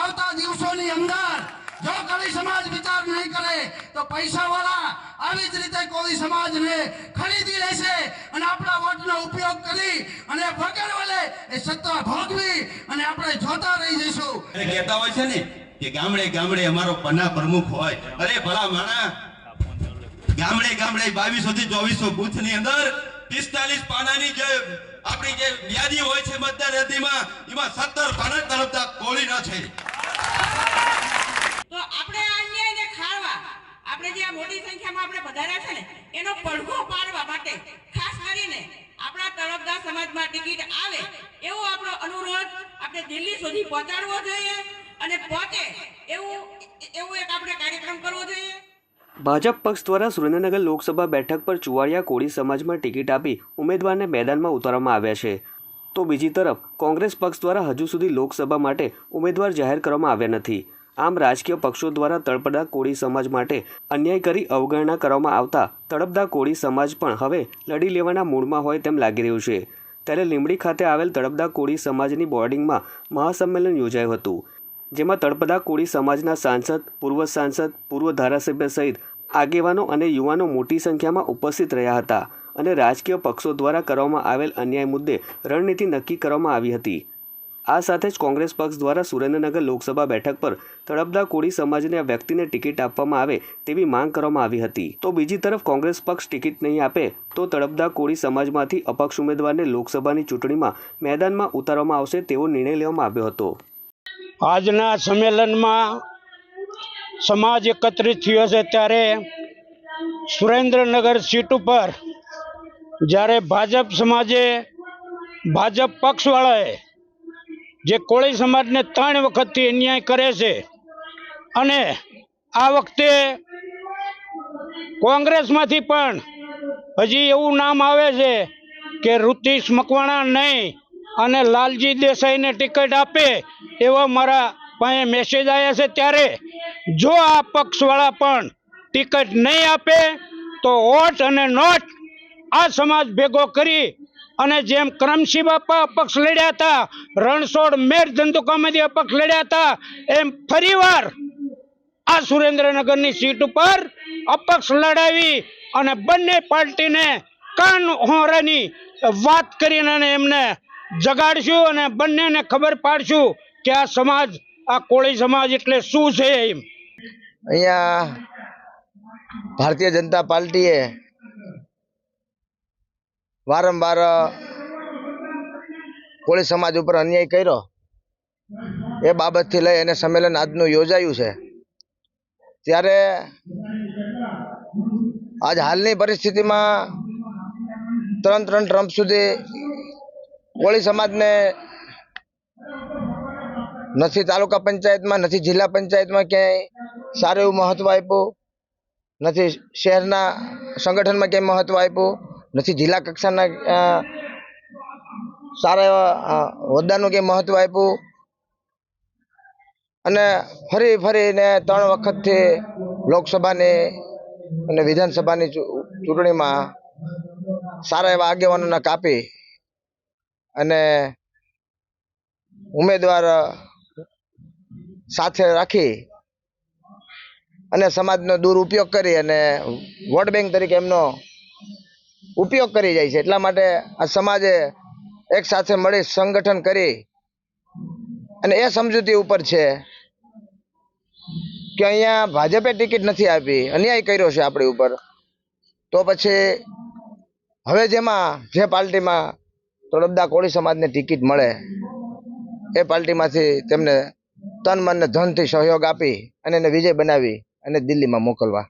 આવતા દિવસોની અંદર જો કોળી સમાજ વિચાર નહીં કરે, તો પૈસાવાળા આવી જ રીતે કોળી સમાજને ખરીદી લેશે અને આપણા વોટનો ઉપયોગ કરી અને વગર વલે એ સત્તા ભોગવી અને આપણે જોતા રહી જઈશું. કહેતા હોય છે ને કે ગામડે ગામડે અમારો પન્ના પ્રમુખ હોય. અરે ભલા માણા ગામડે ગામડે બાવીસો થી ચોવીસો બુથની અંદર પિસ્તાલીસ પાનાની જે આપણી જે યાદી હોય છે મતદાર યાદીમાં, એમાં સત્તર પાના તરફતા કોળીના છે તો આપણે આ આપણે જે આ મોટી સંખ્યામાં આપણે વધાર્યા છે ને, એનો પડઘો પાડવા માટે ખાસ કરીને આપણા તરફદાર સમાજમાં ટિકિટ આવે એવો આપણો અનુરોધ આપણે દિલ્હી સુધી પહોંચાડવો જોઈએ અને પહોંચે એવું એવું એક આપણે ભાજપ પક્ષ દ્વારા સુરેન્દ્રનગર લોકસભા બેઠક પર ચુવાડિયા કોળી સમાજમાં ટિકિટ આપી ઉમેદવારને મેદાનમાં ઉતારવામાં આવ્યા છે. તો બીજી તરફ, કોંગ્રેસ પક્ષ દ્વારા હજુ સુધી લોકસભા માટે ઉમેદવાર જાહેર કરવામાં આવ્યા નથી. આમ રાજકીય પક્ષો દ્વારા તળપદા કોળી સમાજ માટે અન્યાય કરી અવગણના કરવામાં આવતા તળપદા કોળી સમાજ પણ હવે લડી લેવાના મૂડમાં હોય તેમ લાગી રહ્યું છે. ત્યારે લીંબડી ખાતે આવેલ તળપદા કોળી સમાજની બોર્ડિંગમાં મહાસંમેલન યોજાયું હતું. જેમાં તળપદા કોળી સમાજના સાંસદ, પૂર્વ સાંસદ, પૂર્વ ધારાસભ્ય સહિત આગેવાનો અને યુવાનો મોટી સંખ્યામાં ઉપસ્થિત રહ્યા હતા અને રાજકીય પક્ષો દ્વારા કરવામાં આવેલ અન્યાય મુદ્દે રણનીતિ નક્કી કરવામાં આવી હતી. આ સાથે જ કોંગ્રેસ પક્ષ દ્વારા સુરેન્દ્રનગર લોકસભા બેઠક પર તળપદા કોળી સમાજને વ્યક્તિને ટિકિટ આપવામાં આવે તેવી માંગ કરવામાં આવી હતી. તો બીજી તરફ કોંગ્રેસ પક્ષ ટિકિટ નહીં આપે તો તળપદા કોળી સમાજમાંથી અપક્ષ ઉમેદવારને લોકસભાની ચૂંટણીમાં મેદાનમાં ઉતારવામાં આવશે તેવો નિર્ણય લેવામાં આવ્યો હતો. આજના સંમેલનમાં સમાજ એકત્રિત થયો છે ત્યારે સુરેન્દ્રનગર સીટ ઉપર જ્યારે ભાજપ સમાજે ભાજપ પક્ષવાળાએ જે કોળી સમાજને ત્રણ વખતથી અન્યાય કરે છે અને આ વખતે કોંગ્રેસમાંથી પણ હજી એવું નામ આવે છે કે ઋતિશ મકવાણા નહીં અને લાલજી દેસાઈને ટિકિટ આપે એવા મારા પાસે મેસેજ આવ્યા છે ત્યારે જો આ પક્ષવાળા પણ ટિકિટ નહીં આપે, તો ઓટ અને નોટ આ સમાજ ભેગો કરી અને જેમ કરમસિંહ બાપા અપક્ષ લડ્યા હતા, રણછોડ મેર ધંધુકામાંથી અપક્ષ લડ્યા હતા, એમ ફરીવાર આ સુરેન્દ્રનગરની સીટ ઉપર અપક્ષ લડાવી અને બંને પાર્ટીને કાન હોરાની વાત કરીને અને એમને જગાડશું અને બંનેને ખબર પાડશું કે આ સમાજ, આ કોળી સમાજ એટલે શું છે એમ. અહીંયા ભારતીય જનતા પાર્ટીએ વારંવાર કોળી સમાજ ઉપર અન્યાય કર્યો. એ બાબતથી લઈ અને સંમેલન આજનું યોજાયું છે. ત્યારે આજ હાલની પરિસ્થિતિમાં ત્રણ ત્રણ ટ્રમ્પ સુધી કોળી સમાજને નથી તાલુકા પંચાયતમાં, નથી જિલ્લા પંચાયતમાં ક્યાંય સારું એવું મહત્વ આપ્યું? નથી શહેરના સંગઠનમાં ક્યાંય મહત્વ આપ્યું? નથી જિલ્લા કક્ષાના સારા એવા હોદ્દાનું ક્યાંય મહત્વ આપ્યું? અને ફરી ફરીને ત્રણ વખતથી લોકસભાની અને વિધાનસભાની ચૂંટણીમાં સારા એવા આગેવાનોને કાપી અને ઉમેદવાર સાથે રાખી અને સમાજનો દુરુપયોગ કરી અને વોટ બેંક તરીકે એમનો ઉપયોગ કરી જાય છે. એટલા માટે આ સમાજે એક સાથે મળી સંગઠન કરી અને એ સમજૂતી ઉપર છે કે અહીંયા ભાજપે ટિકિટ નથી આપી, અન્યાય કર્યો છે આપણી ઉપર. તો પછી હવે જેમાં જે પાર્ટીમાં તળબદા કોળી સમાજને ટિકિટ મળે, એ પાર્ટીમાંથી તેમને તન મન ધનથી સહયોગ આપી અને એને વિજય બનાવી અને દિલ્હીમાં મોકલવા.